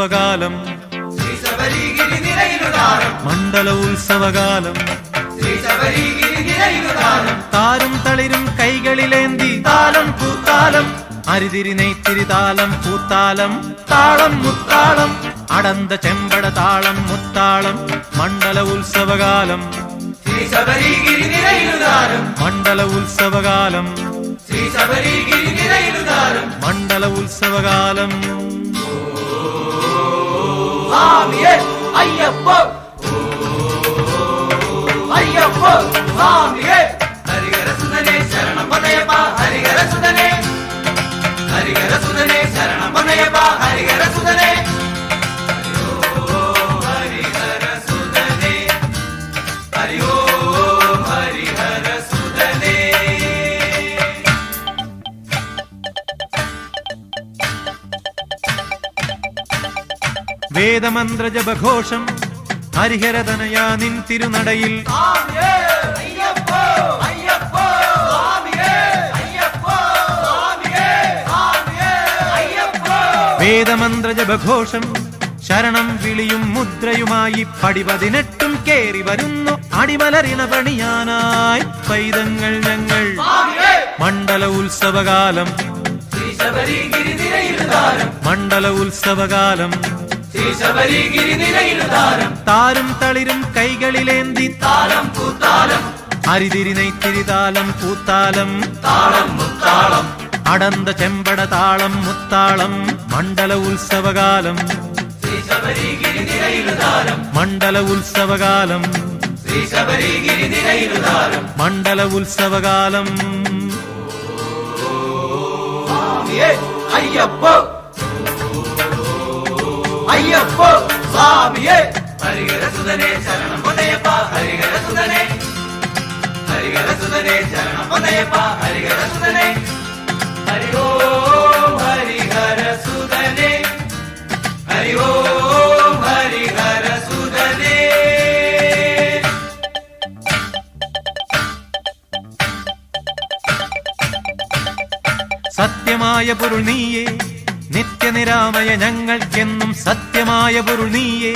உற்சவகாலம். மண்டல உற்சவகாலம். தாரும் தளிரும் கைகளிலேந்தி தாளம் பூத்தாளம். அரிதிரினை திரிதாளம் பூத்தாளம். தாளம் முத்தாளம். அடந்த செம்பட தாளம் முத்தாளம். மண்டல உற்சவகாலம். மண்டல உற்சவகாலம். மண்டல உற்சவகாலம். நாம் எஸ் ஐயப்போ. ஐயப்போ நாம் വേദമന്ത്ര ജപഘോഷം ഹരിഹരതനയാ നിൻ തിരുനടയിൽ. വേദമന്ത്ര ജപഘോഷം ശരണം വിളിയും മുദ്രയുമായി പടിപതിനെട്ടും കേറി വരുന്നു. അടിമലറിണ പണിയാനായി പൈതങ്ങൾ ഞങ്ങൾ. മണ്ഡല ഉത്സവകാലം. മണ്ഡല ഉത്സവകാലം. தாரும் தளிரும் கைகளிலேந்தி தாளம் பூத்தாளம். அரிதிரினை திரிதாளம் பூத்தாளம். தாளம் முத்தாளம். அடர்ந்த செம்பட தாளம் முத்தாளம். மண்டல உற்சவகாலம். மண்டல உற்சவகாலம். மண்டல உற்சவகாலம். ஐயப்போ. சுவாமியே ஹரிகர சுதனே சரணம் பொதையப்பா ஹரிகர சுதனே ஹரிகர சுதனே சரணம் பொதையப்பா ஹரிகர சுதனே ஹரி ஓம் ஹரிஹர சுதனே ஹரி ஓம் ஹரிஹர சுதனே சத்தியமாய பொருள் நீயே നിത്യനിരാമയ ഞങ്ങൾക്കെന്നും സത്യമായ പൊരുൾ നീയേ.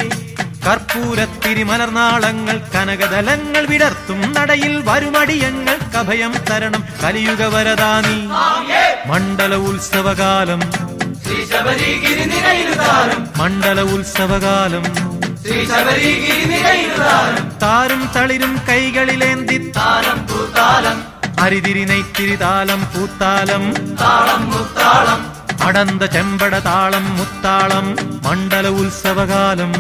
കർപ്പൂരത്തിരി മലർനാളങ്ങൾ കനകതലങ്ങൾ വിടർത്തും നടയിൽ വരുമടിയങ്ങൾ കഭയം തരണം കലിയുഗ വരദാനി മണ്ഡല ഉത്സവകാലം. മണ്ഡല ഉത്സവകാലം. താരും. തളിരും കൈകളിലേന്തി. താരം പൂത്താലം. അരിതിരി നെയ്ത്തിരി താലം പൂത്താലം. താളം മുത്താളം അടന്ത ചെമ്പട താളം മുത്താളം മണ്ഡല ഉത്സവകാലം.